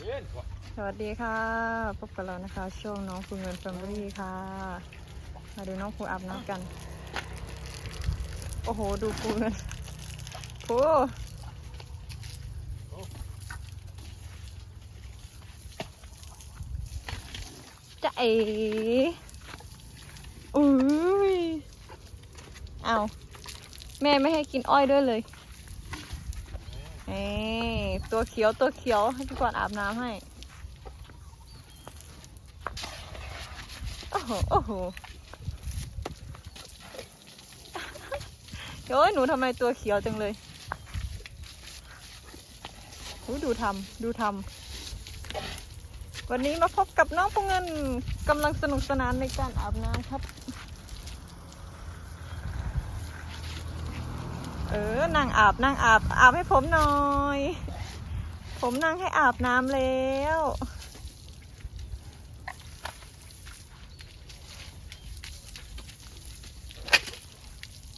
สวัสดีค่ะ พบกับเรานะคะ ช่วงน้องฟูเงินแฟมิลี่ค่ะ มาดูน้องฟูอาบน้ำกัน โอ้โห ดูฟูเงินฟูจะเอ๋อุ้ย เอา แม่ไม่ให้กินอ้อยด้วยเลย ตัวเขียวตัวเขียวให้พี่กวานอาบน้ำให้ โอ้โห โอ้โหโอ้ยหนูทำไมตัวเขียวจังเลยหูดูทำดูทำวันนี้มาพบกับน้องพงเงินกำลังสนุกสนานในการอาบน้ำครับ เออนั่งอาบนั่งอาบอาบให้ผมหน่อย ผมนั่งให้อาบน้ำแล้ว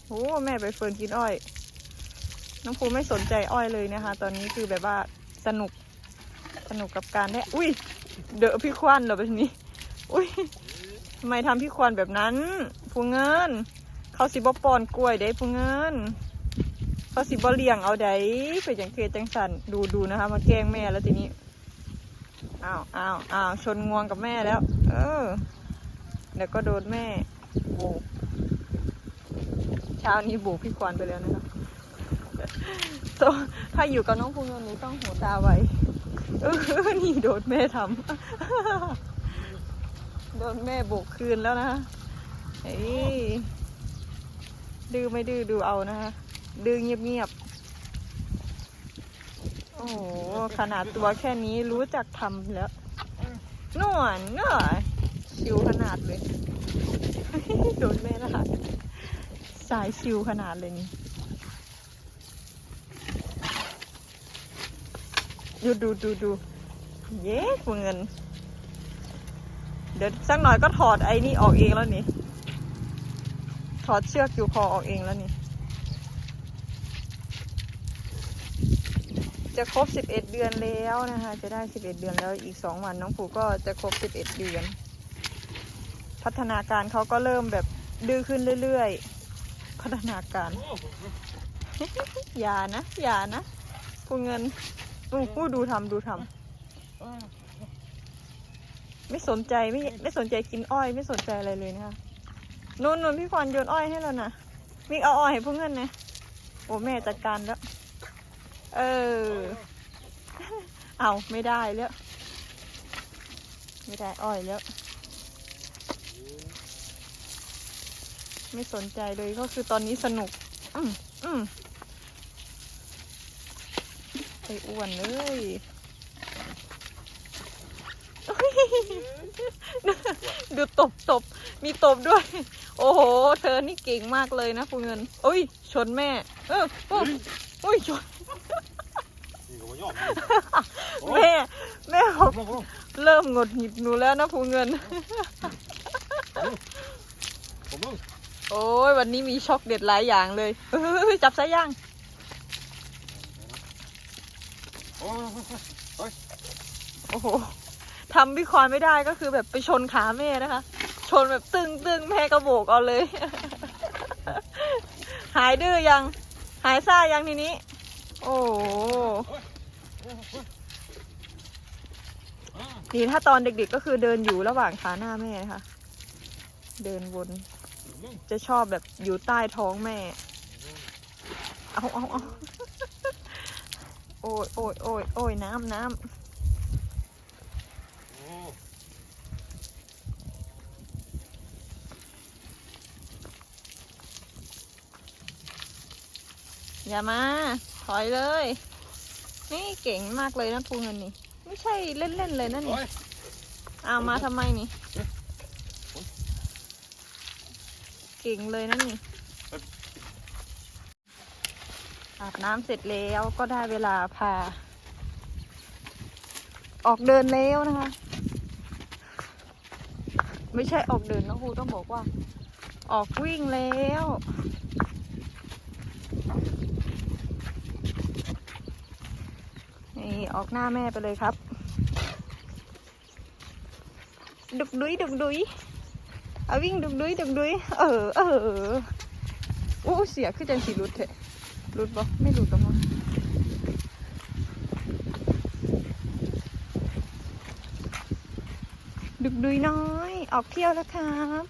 โอ้แม่ไปเฟิร์นกินอ้อย น้องภูไม่สนใจอ้อยเลยนะคะ ตอนนี้คือแบบว่าสนุก สนุกกับการได้ อุ้ย เดอะพี่ควันเหรอแบบนี้ อุ้ยทำไมทำพี่ควันแบบนั้น ภูเงิน เขาสิบปอนกล้วยได้ภูเงิน เขาสิบเลี้ยงเอาได้เป็นจังเคจังสันดูดูนะคะ มาแกล้งแม่แล้วทีนี้อ้าวอ้าวอ้าวชนงวงกับแม่แล้ว เออเดี๋ยวก็โดนแม่โบกเช้านี้โบกพี่ควานไปแล้วนะคะโตถ้าอยู่กับน้องภูเงินหนูต้องหูตาไวเออนี่โดนแม่ทำโดนแม่โบกคืนแล้วนะคะเฮ้ยดื้อไม่ดื้อดูเอานะคะ ดื้อเงียบๆ โอ้โห ขนาดตัวแค่นี้รู้จักทำแล้วนวลเนอะชิวขนาดเลย โดนแม่นะคะสายชิวขนาดเลยนี่ดูดูดูดู เย้กูเงิน เดี๋ยวสักหน่อยก็ถอดไอ้นี่ออกเองแล้วนี่ ถอดเชือกอยู่คอออกเองแล้วนี่ จะครบ 11 เดือนแล้วนะคะ จะได้ 11 เดือนแล้วอีก 2 วันน้องผูก็จะครบ 11 เดือน พัฒนาการเขาก็เริ่มแบบดื้อขึ้นเรื่อยๆ พัฒนาการ อย่านะ อย่านะพูเงินอู้หูดูทำดูทำไม่สนใจไม่ไม่สนใจกินอ้อย ไม่สนใจอะไรเลยนะคะนุ่นนุ่นพี่ควนโยนอ้อยให้แล้วนะมิกเอาอ้อยให้พวกเงินนะโอ้แม่จัดการแล้ว เออ เอาไม่ได้แล้ว ไม่ได้อ้อยแล้ว ไม่สนใจเลยก็คือตอนนี้สนุก อืมอืมไออ้วนเลยดูตบตบมีตบด้วย โอ้โห เธอนี่เก่งมากเลยนะคุณเงิน อุ้ย ชนแม่ เอออุ๊ยอุ้ยชน แม่แม่บอกลงลงเริ่มหงดหงิดหนูแล้วนะภูเงินผมลงโอ้ยวันนี้มีช็อกเด็ดหลายอย่างเลยเฮ้ยจับสายย่างโอ้ยโอ้โหทำพี่ควานไม่ได้ก็คือแบบไปชนขาแม่นะคะ ชนแบบตึงตึงแม่กระโบกเอาเลย หายดื้อยัง หายซ่ายังทีนี้ โอ้โห นี่ถ้าตอนเด็กๆก็คือเดินอยู่ระหว่างขาหน้าแม่นะคะเดินวน จะชอบแบบอยู่ใต้ท้องแม่ เอาเอาเอาโอ้ยโอ้ยโอ้ยโอ้ยน้ำน้ำอย่ามา ถอยเลย นี่เก่งมากเลยนะภูเงินนี่ ใช่เล่นๆเลยนะนี่โอ้ยเอามาทำไมนี่ เก่งเลยนะนี่อาบน้ำเสร็จแล้วก็ได้เวลาพา ออกเดินแล้วนะคะ ไม่ใช่ออกเดินนะครูต้องบอกว่า ออกวิ่งแล้วนี่ออกหน้าแม่ไปเลยครับ ดุกดุยดุกดุยเอาวิ่งดุกดุยดุกดุยเออเอออู้เสียคือจังสีรุดเถอะรุดบ่ไม่รุดหรอกมั้งดุกดุยน้อย ออกเที่ยวแล้วครับ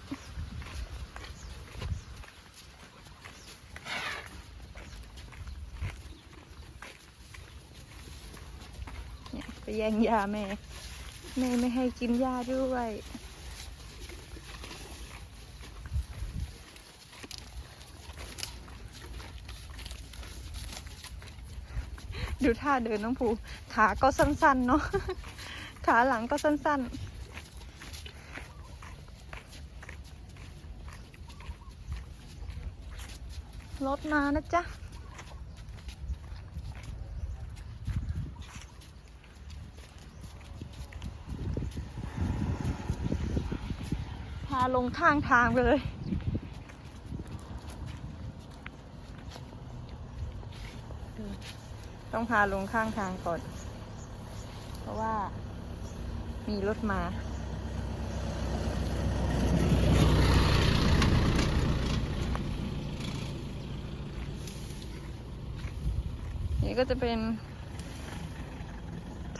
เนี่ยไปแย่งยาแม่ แม่ไม่ให้กินยาด้วย ดูท่าเดินน้องภูขาก็สั้นๆเนาะขาหลังก็สั้นๆรถมานะจ๊ะ ลงข้างทางไปเลย ต้องพาลงข้างทางก่อน เพราะว่ามีรถมานี่ก็จะเป็น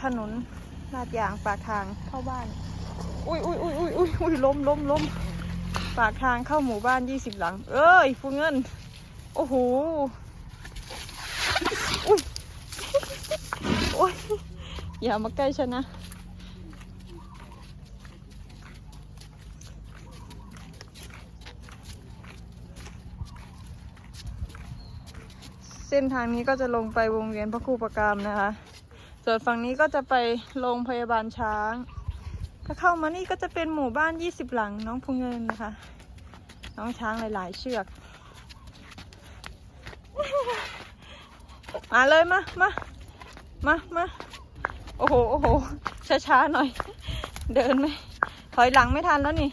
ถนนลาดยางปากทางเข้าบ้าน อุ้ยอุ้ยอุ้ยอุ้ยอุ้ยอุ้ยล้มล้มล้มปากทางเข้าหมู่บ้านยี่สิบหลัง เอ้ยฟูเงิน โอ้โหอุ้ยโอ้ยอย่ามาใกล้ฉันนะเส้นทางนี้ก็จะลงไปวงเวียนพระครูประกามนะคะ ส่วนฝั่งนี้ก็จะไปโรงพยาบาลช้าง ถ้าเข้ามานี่ก็จะเป็นหมู่บ้านยี่สิบหลังน้องพูเงินนะคะ น้องช้างหลาย ๆ เชือก มาเลยมามามามาโอ้โหโอ้โหช้า ๆ หน่อย เดินไหมถอยหลังไม่ทันแล้วนี่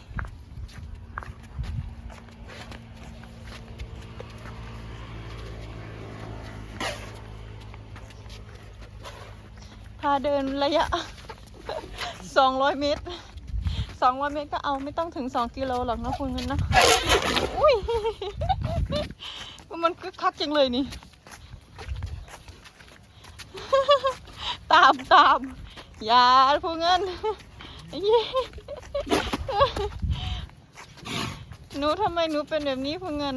พาเดินระยะ สองร้อยเมตรสองร้อยเมตรก็เอาไม่ต้องถึงสองกิโลหรอกนะคุณเงินนะอุ้ยมันคึกคักจังเลยนี่ ตามตามอย่าพูเงินหนูทำไมหนูเป็นแบบนี้พูเงิน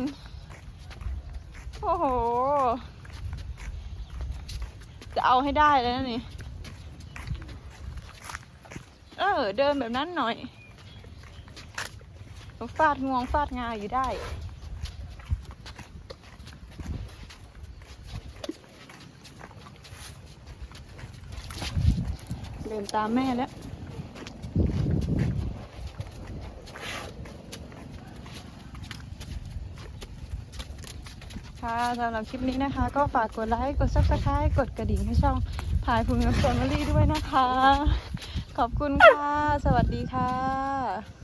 โอ้โห จะเอาให้ได้เลยนะนี่ เออ เดินแบบนั้นหน่อยฟาดงวงฟาดงาอยู่ได้เดินตามแม่แล้ว ค่ะสำหรับคลิปนี้นะคะ ก็ฝากกดไลค์ กดซับสไครต์กดกระดิ่งให้ช่องพายภูมิแฟมิลี่ด้วยนะคะ ขอบคุณค่ะ สวัสดีค่ะ